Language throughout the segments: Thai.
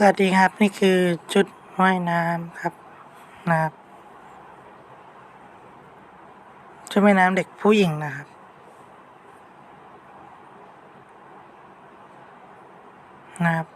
สวัสดีครับนี่คือชุดว่ายน้ำครับนะครับชุดว่ายน้ำเด็กผู้หญิงนะครับนะครับ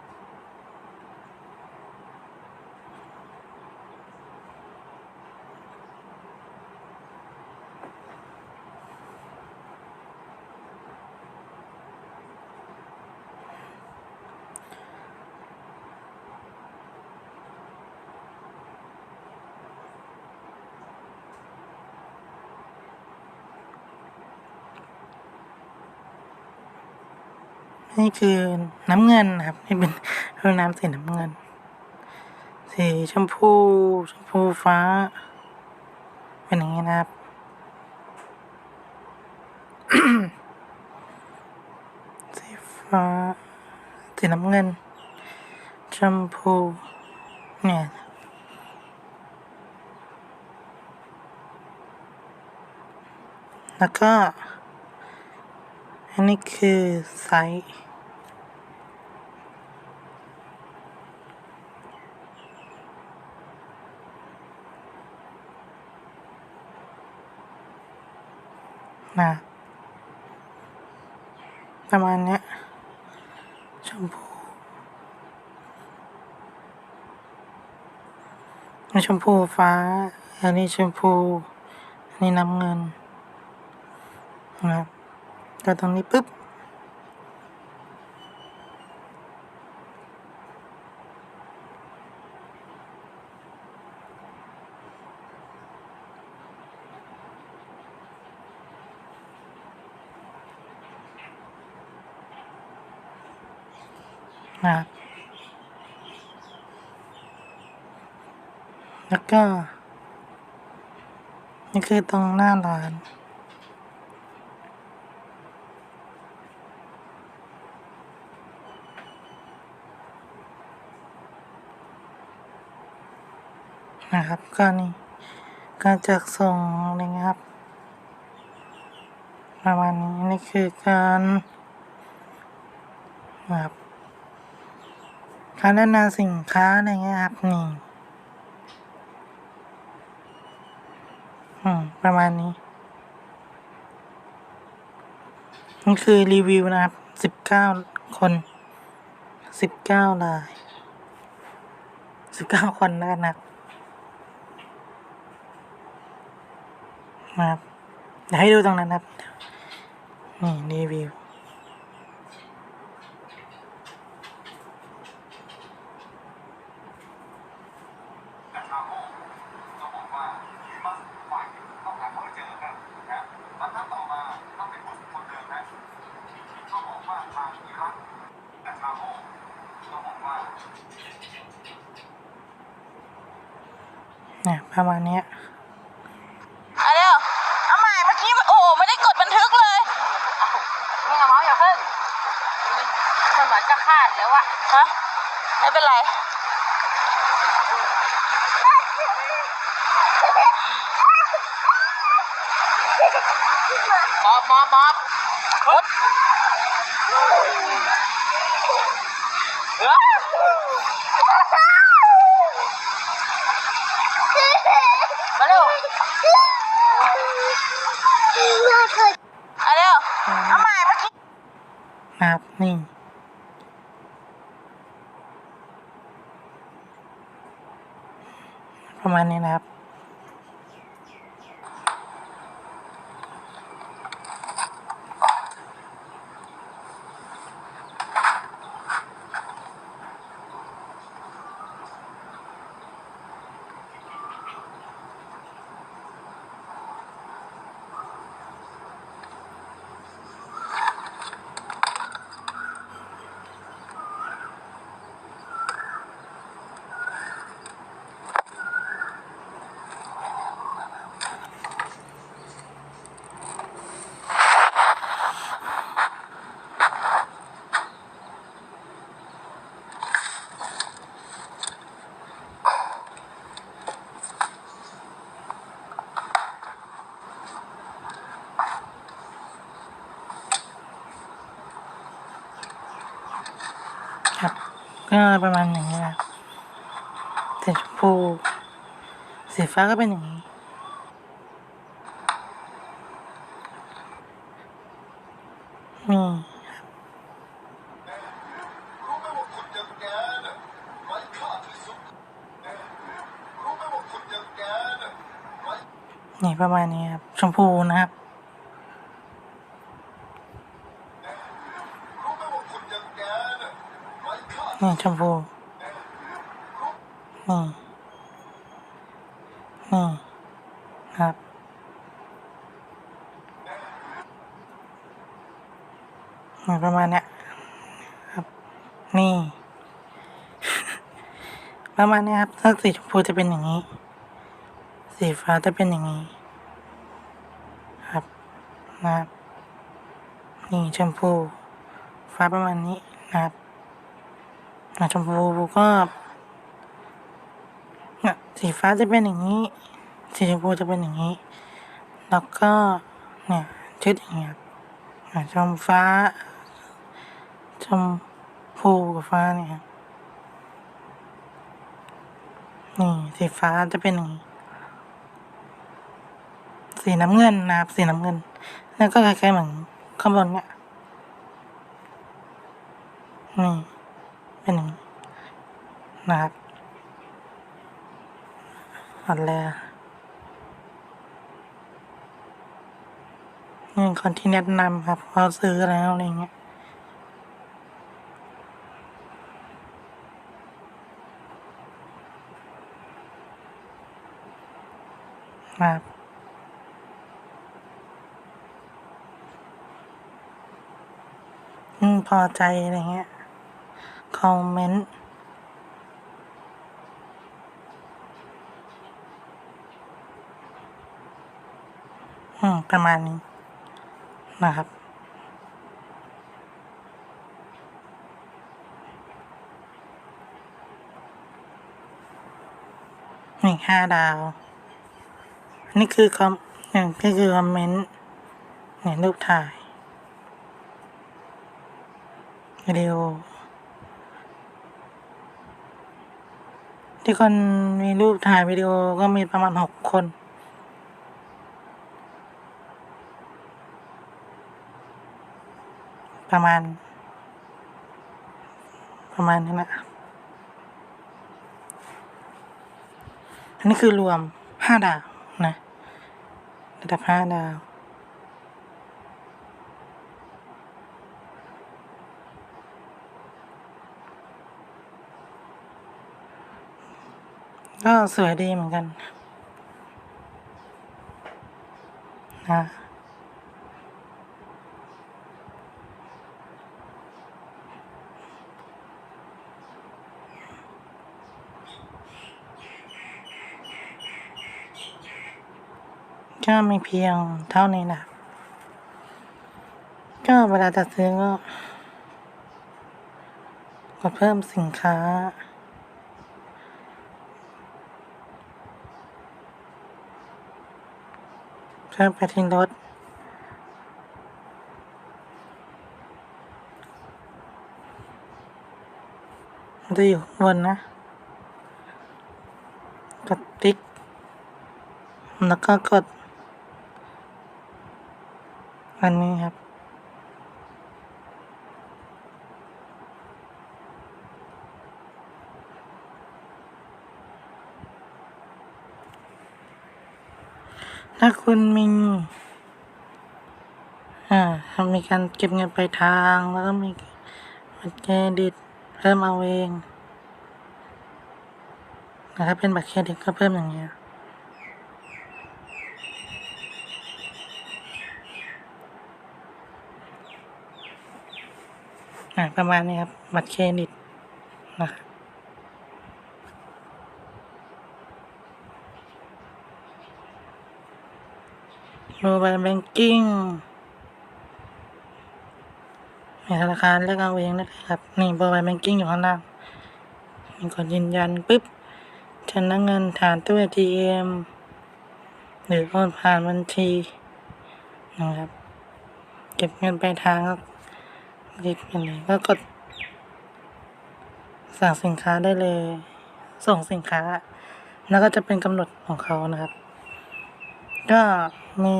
นี่คือน้ำเงินนะครับ นี่เป็นรูน้ำสีน้ำเงิน สีชมพูชมพูฟ้า เป็นอย่างนี้นะครับ สีฟ้า สีน้ำเงิน ชมพู เนี่ยแล้วก็อันนี้คือไซส์ นะประมาณเนี้ยชมพูนี่ชมพูฟ้า อันนี้ชมพู อันนี้น้ำเงินนะครับก็ตรงนี้ปุ๊บ นะครับ แล้วก็ นี่คือตรงหน้าร้านนะครับก็นี่การจัดส่งอะไรเงี้ยครับ ประมาณนี้นี่คือการนะครับ การพัฒนาสินค้าอะไรเงี้ยครับนี่ประมาณนี้นี่คือรีวิวนะครับสิบเก้าคนสิบเก้ารายสิบเก้าคนแล้วกันนะครับนะครับเดี๋ยวให้ดูตรงนั้นนะครับนี่รีวิว เนี่ยประมาณเนี้ยอะเดี๋ยวเอาใหม่เมื่อกี้โอ้โหไม่ได้กดบันทึกเลยนี่อะเมาส์อย่าเพิ่งมันเหมือนจะขาดแล้วอะฮะไม่เป็นไรมอบมอบมอบพุดเอ้ย มาเร็วอะเดี๋ยวเอาใหม่เมื่อกี้นะครับนี่ประมาณนี้นะครับ ก็ประมาณอย่างนี้นะสีชมพู สีฟ้าก็เป็นอย่างนี้ นี่นี่ประมาณนี้ครับ ชมพูนะครับ นี่ชมพูนี่ นี่ครับประมาณเนี้ยครับ นี่ ประมาณเนี้ยครับถ้าสีชมพูจะเป็นอย่างนี้ สีฟ้าจะเป็นอย่างนี้ ครับนะครับนี่ชมพู ฟ้าประมาณนี้นะครับ อะชมพูก็เนี่ยสีฟ้าจะเป็นอย่างนี้ สีชมพูจะเป็นอย่างนี้ แล้วก็เนี่ยชุดอย่างเงี้ยครับอะชมฟ้า ชมพูกับฟ้าเนี่ยครับนี่สีฟ้าจะเป็นอย่างนี้ สีน้ำเงินนะครับ สีน้ำเงิน แล้วก็คล้ายๆเหมือนข้างบนเนี่ยนี่ เป็นอย่างนี้นะครับหมดแล้วนี่คนที่แนะนำครับเขาซื้อแล้วอะไรเงี้ยครับอืมพอใจอะไรเงี้ย อมเมนต์อืม ประมาณนี้ นะครับ นี่ห้าดาวนนี้คือคอมอย่คือคอมเมนต์เนี่ยรูปถ่ายวิดีโอ ที่คนมีรูปถ่ายวิดีโอก็มีประมาณหกคน ประมาณ ประมาณนี้นะอันนี้คือรวมห้าดาวนะระดับห้าดาว ก็สวยดีเหมือนกันนะก็มีเพียงเท่านี้นะ ก็เวลาจะซื้อก็กดเพิ่มสินค้า เพิ่มไปทิ้งรถมันจะอยู่ข้างบนนะ กดติ๊ก แล้วก็กด อันนี้ครับ ถ้าคุณมีอ่าทำมีการเก็บเงินปลายทาง แล้วก็มีบัตรเครดิตเพิ่มเอาเองนะครับเป็นบัตรเครดิตก็เพิ่มอย่างเงี้ยประมาณนี้ครับ บัตรเครดิตนะครับ โมบายแบงกิ้งมีธนาคารเลือกเอาเองนะครับ นี่โมบายแบงกิ้งอยู่ข้างล่าง มีกดยืนยันปุ๊บชำระเงินผ่านตู้ ATM หรือโอนผ่านบัญชีนะครับ เก็บเงินปลายทางก็รีบไปเลยก็กด สั่งสินค้าได้เลย ส่งสินค้า แล้วก็จะเป็นกำหนดของเขานะครับ ก็ มี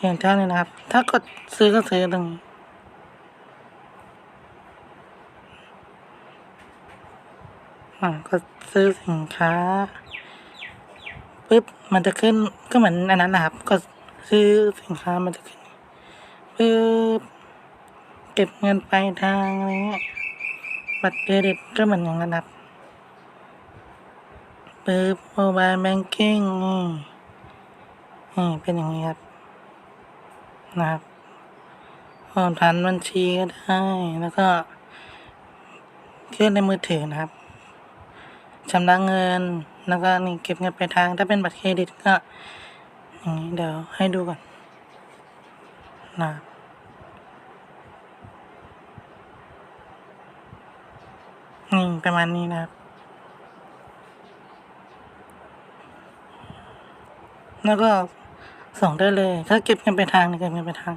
อย่างท่านี้นะครับ ถ้ากดซื้อก็ซื้อตรงถ้าก็ซื้อสินค้าปุ๊บมันจะขึ้นก็เหมือนอันนั้นนะครับ ก็ซื้อสินค้ามันจะขึ้นปุ๊บเก็บเงินไปลายทางอะไรเงี้ยบัตรเครดิตก็เหมือนอย่างนั้นครับปุ๊บโมบายแบงกิ้ง นี่เป็นอย่างนี้ครับ นะครับโอนผ่านบัญชีก็ได้ แล้วก็ขึ้นในมือถือนะครับชำระเงิน แล้วก็นี่เก็บเงินไปทาง ถ้าเป็นบัตรเครดิตก็อย่างนี้เดี๋ยวให้ดูก่อนนะนี่ประมาณนี้นะครับ แล้วก็ ส่งได้เลย ถ้าเก็บเงินไปทางนี่เก็บเงินไปทาง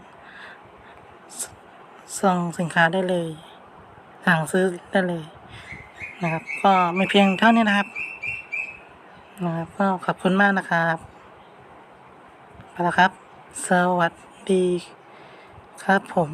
สส่งสินค้าได้เลย สั่งซื้อได้เลย นะครับ ก็ไม่เพียงเท่านี้นะครับ นะครับ ก็ขอบคุณมากนะครับไปแล้วครับ สวัสดีครับผม